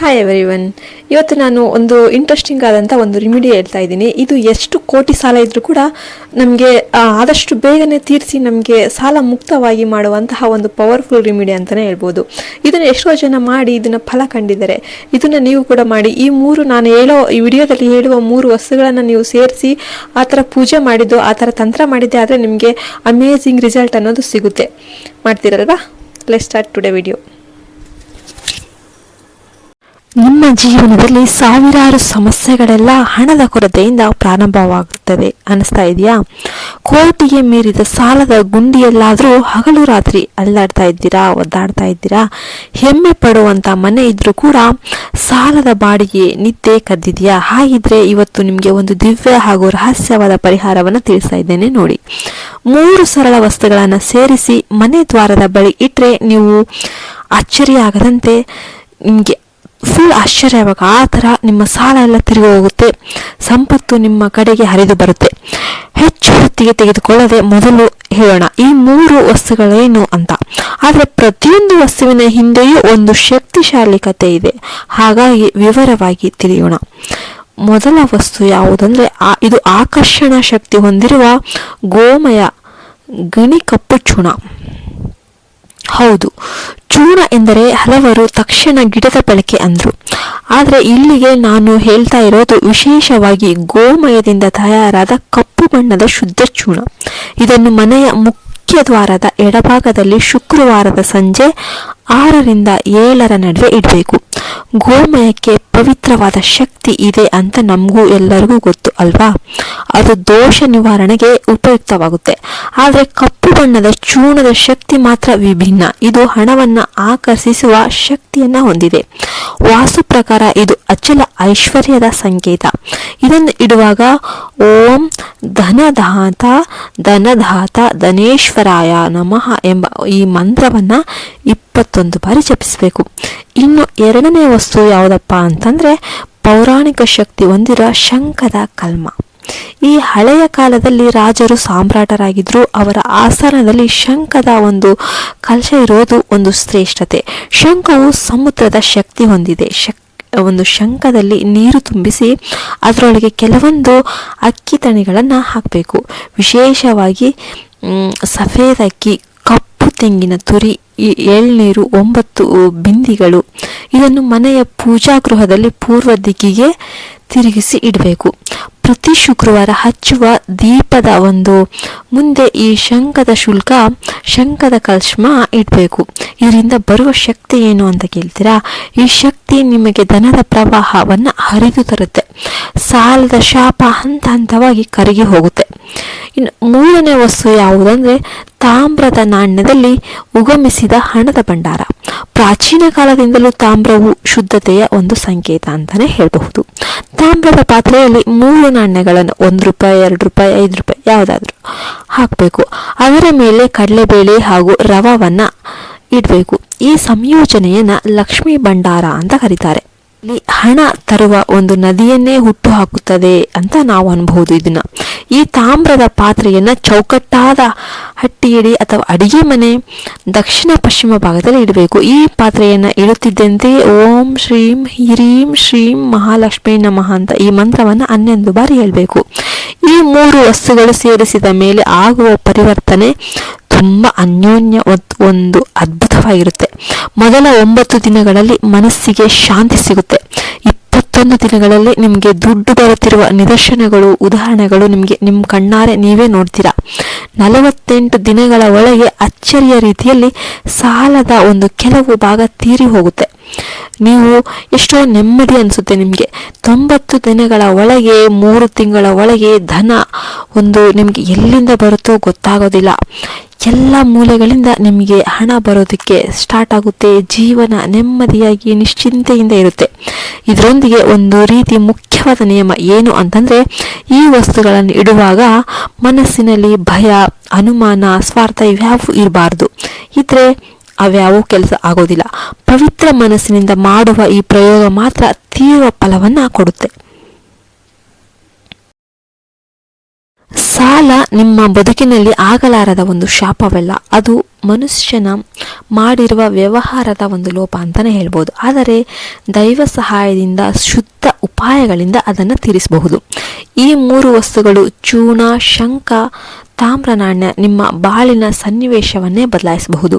Hi every one ಇವತ್ತು ನಾನು ಒಂದು ಇಂಟ್ರೆಸ್ಟಿಂಗ್ ಆದಂಥ ಒಂದು ರಿಮಿಡಿ ಹೇಳ್ತಾ ಇದ್ದೀನಿ. ಇದು ಎಷ್ಟು ಕೋಟಿ ಸಾಲ ಇದ್ದರೂ ಕೂಡ ನಮಗೆ ಆದಷ್ಟು ಬೇಗನೆ ತೀರಿಸಿ ನಮಗೆ ಸಾಲ ಮುಕ್ತವಾಗಿ ಮಾಡುವಂತಹ ಒಂದು ಪವರ್ಫುಲ್ ರಿಮಿಡಿ ಅಂತಲೇ ಹೇಳ್ಬೋದು. ಇದನ್ನು ಎಷ್ಟೋ ಜನ ಮಾಡಿ ಇದನ್ನು ಫಲ ಕಂಡಿದ್ದಾರೆ. ಇದನ್ನು ನೀವು ಕೂಡ ಮಾಡಿ. ಈ ಮೂರು ನಾನು ಹೇಳೋ, ಈ ವಿಡಿಯೋದಲ್ಲಿ ಹೇಳುವ ಮೂರು ವಸ್ತುಗಳನ್ನು ನೀವು ಸೇರಿಸಿ ಆ ಥರ ಪೂಜೆ ಮಾಡಿದ್ದು, ಆ ಥರ ತಂತ್ರ ಮಾಡಿದ್ದೆ ಆದರೆ ನಿಮಗೆ ಅಮೇಝಿಂಗ್ ರಿಸಲ್ಟ್ ಅನ್ನೋದು ಸಿಗುತ್ತೆ. ಮಾಡ್ತೀರಲ್ವಾ? ಲೆಟ್ ಸ್ಟಾರ್ಟ್ ಟುಡೇ ವಿಡಿಯೋ ನಿಮ್ಮ ಜೀವನದಲ್ಲಿ ಸಾವಿರಾರು ಸಮಸ್ಯೆಗಳೆಲ್ಲ ಹಣದ ಕೊರತೆಯಿಂದ ಪ್ರಾರಂಭವಾಗುತ್ತದೆ ಅನಿಸ್ತಾ ಇದೆಯಾ? ಕೋಟಿಗೆ ಮೀರಿದ ಸಾಲದ ಗುಂಡಿಯಲ್ಲಾದರೂ ಹಗಲು ರಾತ್ರಿ ಅಲ್ಲಾಡ್ತಾ ಇದ್ದೀರಾ, ಒದ್ದಾಡ್ತಾ ಇದ್ದೀರಾ? ಹೆಮ್ಮೆ ಪಡುವಂಥ ಮನೆ ಇದ್ದರೂ ಕೂಡ ಸಾಲದ ಬಾಡಿಗೆ ನಿದ್ದೆ ಕದ್ದಿದೆಯಾ? ಹಾಗಿದ್ರೆ ಇವತ್ತು ನಿಮಗೆ ಒಂದು ದಿವ್ಯ ಹಾಗೂ ರಹಸ್ಯವಾದ ಪರಿಹಾರವನ್ನು ತಿಳಿಸ್ತಾ ಇದ್ದೇನೆ ನೋಡಿ. ಮೂರು ಸರಳ ವಸ್ತುಗಳನ್ನು ಸೇರಿಸಿ ಮನೆ ದ್ವಾರದ ಬಳಿ ಇಟ್ಟರೆ ನೀವು ಅಚ್ಚರಿಯಾಗದಂತೆ ನಿಮಗೆ ಫುಲ್ ಆಶ್ಚರ್ಯವಾಗ ಆ ಥರ ನಿಮ್ಮ ಸಾಲ ಎಲ್ಲ ತಿರುಗಿ ಹೋಗುತ್ತೆ. ಸಂಪತ್ತು ನಿಮ್ಮ ಕಡೆಗೆ ಹರಿದು ಬರುತ್ತೆ. ಹೆಚ್ಚು ಹೊತ್ತಿಗೆ ತೆಗೆದುಕೊಳ್ಳದೆ ಮೊದಲು ಹೇಳೋಣ. ಈ ಮೂರು ವಸ್ತುಗಳೇನು ಅಂತ. ಆದರೆ ಪ್ರತಿಯೊಂದು ವಸ್ತುವಿನ ಹಿಂದೆಯೂ ಒಂದು ಶಕ್ತಿಶಾಲಿ ಕತೆ ಇದೆ. ಹಾಗಾಗಿ ವಿವರವಾಗಿ ತಿಳಿಯೋಣ. ಮೊದಲ ವಸ್ತು ಯಾವುದಂದ್ರೆ ಇದು ಆಕರ್ಷಣ ಶಕ್ತಿ ಹೊಂದಿರುವ ಗೋಮಯ ಗಣಿ ಕಪ್ಪು ಚೂಣ. ಹೌದು. ಚೂಣ ಎಂದರೆ ಹಲವರು ತಕ್ಷಣ ಗಿಡದ ಬಳಕೆ ಅಂದರು. ಆದರೆ ಇಲ್ಲಿಗೆ ನಾನು ಹೇಳ್ತಾ ಇರೋದು ವಿಶೇಷವಾಗಿ ಗೋಮಯದಿಂದ ತಯಾರಾದ ಕಪ್ಪು ಬಣ್ಣದ ಶುದ್ಧ ಚೂಣ. ಇದನ್ನು ಮನೆಯ ಮುಖ್ಯ ದ್ವಾರದ ಎಡಭಾಗದಲ್ಲಿ ಶುಕ್ರವಾರದ ಸಂಜೆ ಆರರಿಂದ ಏಳರ ನಡುವೆ ಇಡಬೇಕು. ಗೋಮಯಕ್ಕೆ ಪವಿತ್ರವಾದ ಶಕ್ತಿ ಇದೆ ಅಂತ ನಮಗೂ ಎಲ್ಲರಿಗೂ ಗೊತ್ತು ಅಲ್ವಾ? ಅದು ದೋಷ ನಿವಾರಣೆಗೆ ಉಪಯುಕ್ತವಾಗುತ್ತೆ. ಆದರೆ ಕಪ್ಪು ಬಣ್ಣದ ಚೂರ್ಣದ ಶಕ್ತಿ ಮಾತ್ರ ವಿಭಿನ್ನ. ಇದು ಹಣವನ್ನ ಆಕರ್ಷಿಸುವ ಶಕ್ತಿಯನ್ನ ಹೊಂದಿದೆ. ವಾಸು ಪ್ರಕಾರ ಇದು ಅಚಲ ಐಶ್ವರ್ಯದ ಸಂಕೇತ. ಇದನ್ನು ಇಡುವಾಗ ಓಂ ಧನಧಾತ ಧನಧಾತ ಧನೇಶ್ವರಾಯ ನಮಃ ಎಂಬ ಈ ಮಂತ್ರವನ್ನ ಇಪ್ಪತ್ತೊಂದು ಬಾರಿ ಜಪಿಸಬೇಕು. ಇನ್ನು ಎರಡನೇ ವಸ್ತು ಯಾವುದಪ್ಪ ಅಂತಂದ್ರೆ ಪೌರಾಣಿಕ ಶಕ್ತಿ ಹೊಂದಿರುವ ಶಂಖದ ಕಲ್ಮ. ಈ ಹಳೆಯ ಕಾಲದಲ್ಲಿ ರಾಜರು ಸಾಮ್ರಾಟರಾಗಿದ್ರು, ಅವರ ಆಸನದಲ್ಲಿ ಶಂಖದ ಒಂದು ಕಲಶ ಇರೋದು ಒಂದು ಶ್ರೇಷ್ಠತೆ. ಶಂಖವು ಸಮುದ್ರದ ಶಕ್ತಿ ಹೊಂದಿದೆ. ಶಕ್ ಒಂದು ಶಂಖದಲ್ಲಿ ನೀರು ತುಂಬಿಸಿ ಅದರೊಳಗೆ ಕೆಲವೊಂದು ಅಕ್ಕಿ ತಣಿಗಳನ್ನು ಹಾಕಬೇಕು. ವಿಶೇಷವಾಗಿ ಸಫೇದ ಅಕ್ಕಿ, ಕಪ್ಪು ತೆಂಗಿನ ತುರಿ ಎಳ್ನೀರು, ಒಂಬತ್ತು ಬಿಂದಿಗಳು ಇದನ್ನು ಮನೆಯ ಪೂಜಾ ಗೃಹದಲ್ಲಿ ಪೂರ್ವ ದಿಕ್ಕಿಗೆ ತಿರುಗಿಸಿ ಇಡಬೇಕು. ಪ್ರತಿ ಶುಕ್ರವಾರ ಹಚ್ಚುವ ದೀಪದ ಒಂದು, ಮುಂದೆ ಈ ಶಂಖದ ಶುಲ್ಕ, ಶಂಖದ ಕಲ್ಶ್ಮ ಇಡಬೇಕು. ಇದರಿಂದ ಬರುವ ಶಕ್ತಿ ಏನು ಅಂತ ಕೇಳ್ತೀರಾ? ಈ ಶಕ್ತಿ ನಿಮಗೆ ಧನದ ಪ್ರವಾಹವನ್ನು ಹರಿದು ತರುತ್ತೆ. ಸಾಲದ ಶಾಪ ಹಂತ ಹಂತವಾಗಿ ಕರಗಿ ಹೋಗುತ್ತೆ. ಇನ್ನು ಮೂರನೇ ವಸ್ತು ಯಾವುದಂದ್ರೆ ತಾಮ್ರದ ನಾಣ್ಯದಲ್ಲಿ ಉಗಮಿಸಿದ ಹಣದ ಭಂಡಾರ. ಪ್ರಾಚೀನ ಕಾಲದಿಂದಲೂ ತಾಮ್ರವು ಶುದ್ಧತೆಯ ಒಂದು ಸಂಕೇತ ಅಂತಾನೆ ಹೇಳಬಹುದು. ತಾಮ್ರದ ಪಾತ್ರೆಯಲ್ಲಿ ಮೂರು ನಾಣ್ಯಗಳನ್ನು, ಒಂದು ರೂಪಾಯಿ, ಎರಡು ರೂಪಾಯಿ, ಐದು ರೂಪಾಯಿ ಯಾವುದಾದ್ರೂ ಹಾಕಬೇಕು. ಅದರ ಮೇಲೆ ಕಡಲೆಬೇಳೆ ಹಾಗೂ ರವವನ್ನ ಇಡಬೇಕು. ಈ ಸಂಯೋಜನೆಯನ್ನ ಲಕ್ಷ್ಮೀ ಭಂಡಾರ ಅಂತ ಕರೀತಾರೆ. ಇಲ್ಲಿ ಹಣ ತರುವ ಒಂದು ನದಿಯನ್ನೇ ಹುಟ್ಟು ಹಾಕುತ್ತದೆ ಅಂತ ನಾವು ಅನ್ಬಹುದು ಇದನ್ನ ಈ ತಾಮ್ರದ ಪಾತ್ರೆಯನ್ನ ಚೌಕಟ್ಟಾದ ಹಟ್ಟಿಯಡಿ ಅಥವಾ ಅಡಿಗೆ ಮನೆ ದಕ್ಷಿಣ ಪಶ್ಚಿಮ ಭಾಗದಲ್ಲಿ ಇಡಬೇಕು. ಈ ಪಾತ್ರೆಯನ್ನ ಇಡುತ್ತಿದ್ದಂತೆ ಓಂ ಶ್ರೀಂ ಹಿರೀಂ ಶ್ರೀಂ ಮಹಾಲಕ್ಷ್ಮೀ ನಮಃ ಅಂತ ಈ ಮಂತ್ರವನ್ನ ಹನ್ನೊಂದು ಬಾರಿ ಹೇಳ್ಬೇಕು. ಈ ಮೂರು ವಸ್ತುಗಳು ಸೇರಿಸಿದ ಮೇಲೆ ಆಗುವ ಪರಿವರ್ತನೆ ತುಂಬ ಅನ್ಯೋನ್ಯ ಒಂದು ಅದ್ಭುತವಾಗಿರುತ್ತೆ. ಮೊದಲ ಒಂಬತ್ತು ದಿನಗಳಲ್ಲಿ ಮನಸ್ಸಿಗೆ ಶಾಂತಿ ಸಿಗುತ್ತೆ. ಇಪ್ಪತ್ತೊಂದು ದಿನಗಳಲ್ಲಿ ನಿಮಗೆ ದುಡ್ಡು ಬರುತ್ತಿರುವ ನಿದರ್ಶನಗಳು, ಉದಾಹರಣೆಗಳು ನಿಮಗೆ ನಿಮ್ಮ ಕಣ್ಣಾರೆ ನೀವೇ ನೋಡ್ತೀರಾ. ನಲವತ್ತೆಂಟು ದಿನಗಳ ಒಳಗೆ ಅಚ್ಚರಿಯ ರೀತಿಯಲ್ಲಿ ಸಾಲದ ಒಂದು ಕೆಲವು ಭಾಗ ತೀರಿ ಹೋಗುತ್ತೆ. ನೀವು ಎಷ್ಟೋ ನೆಮ್ಮದಿ ಅನಿಸುತ್ತೆ ನಿಮಗೆ. ತೊಂಬತ್ತು ದಿನಗಳ ಒಳಗೆ, ಮೂರು ತಿಂಗಳ ಒಳಗೆ ಧನ ಒಂದು ನಿಮಗೆ ಎಲ್ಲಿಂದ ಬರುತ್ತೋ ಗೊತ್ತಾಗೋದಿಲ್ಲ. ಎಲ್ಲ ಮೂಲೆಗಳಿಂದ ನಿಮಗೆ ಹಣ ಬರೋದಕ್ಕೆ ಸ್ಟಾರ್ಟ್ ಆಗುತ್ತೆ. ಜೀವನ ನೆಮ್ಮದಿಯಾಗಿ, ನಿಶ್ಚಿಂತೆಯಿಂದ ಇರುತ್ತೆ. ಇದರೊಂದಿಗೆ ಒಂದು ರೀತಿ ಮುಖ್ಯವಾದ ನಿಯಮ ಏನು ಅಂತಂದರೆ, ಈ ವಸ್ತುಗಳನ್ನು ಇಡುವಾಗ ಮನಸ್ಸಿನಲ್ಲಿ ಭಯ, ಅನುಮಾನ, ಸ್ವಾರ್ಥ ಇವ್ಯಾವು ಇರಬಾರ್ದು. ಇದ್ರೆ ಅವ್ಯಾವೂ ಕೆಲಸ ಆಗೋದಿಲ್ಲ. ಪವಿತ್ರ ಮನಸ್ಸಿನಿಂದ ಮಾಡುವ ಈ ಪ್ರಯೋಗ ಮಾತ್ರ ತೀವ್ರ ಫಲವನ್ನ ಕೊಡುತ್ತೆ. ಸಾಲ ನಿಮ್ಮ ಬದುಕಿನಲ್ಲಿ ಆಗಲಾರದ ಒಂದು ಶಾಪವಲ್ಲ, ಅದು ಮನುಷ್ಯನ ಮಾಡಿರುವ ವ್ಯವಹಾರದ ಒಂದು ಲೋಪ ಅಂತಲೇ ಹೇಳ್ಬೋದು. ಆದರೆ ದೈವ ಸಹಾಯದಿಂದ, ಶುದ್ಧ ಉಪಾಯಗಳಿಂದ ಅದನ್ನು ತೀರಿಸಬಹುದು. ಈ ಮೂರು ವಸ್ತುಗಳು ಚೂಣ ಶಂಖ ತಾಮ್ರ ನಾಣ್ಯ ನಿಮ್ಮ ಬಾಳಿನ ಸನ್ನಿವೇಶವನ್ನೇ ಬದಲಾಯಿಸಬಹುದು.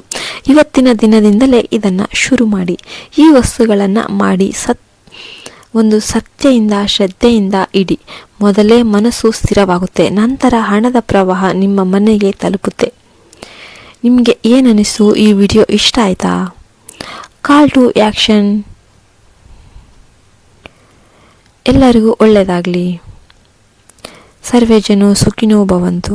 ಇವತ್ತಿನ ದಿನದಿಂದಲೇ ಇದನ್ನು ಶುರು ಮಾಡಿ. ಈ ವಸ್ತುಗಳನ್ನು ಮಾಡಿ ಸತ್, ಒಂದು ಸತ್ಯದಿಂದ ಶ್ರದ್ಧೆಯಿಂದ ಇಡಿ. ಮೊದಲೇ ಮನಸ್ಸು ಸ್ಥಿರವಾಗುತ್ತೆ, ನಂತರ ಹಣದ ಪ್ರವಾಹ ನಿಮ್ಮ ಮನೆಗೆ ತಲುಪುತ್ತೆ. ನಿಮಗೆ ಏನನಿಸು ಈ ವಿಡಿಯೋ ಇಷ್ಟ ಆಯಿತಾ? ಕಾಲ್ ಟು ಆ್ಯಕ್ಷನ್ ಎಲ್ಲರಿಗೂ ಒಳ್ಳೆಯದಾಗಲಿ ಸರ್ವೇ ಜನೋ ಸುಖಿನೋ ಭವಂತು.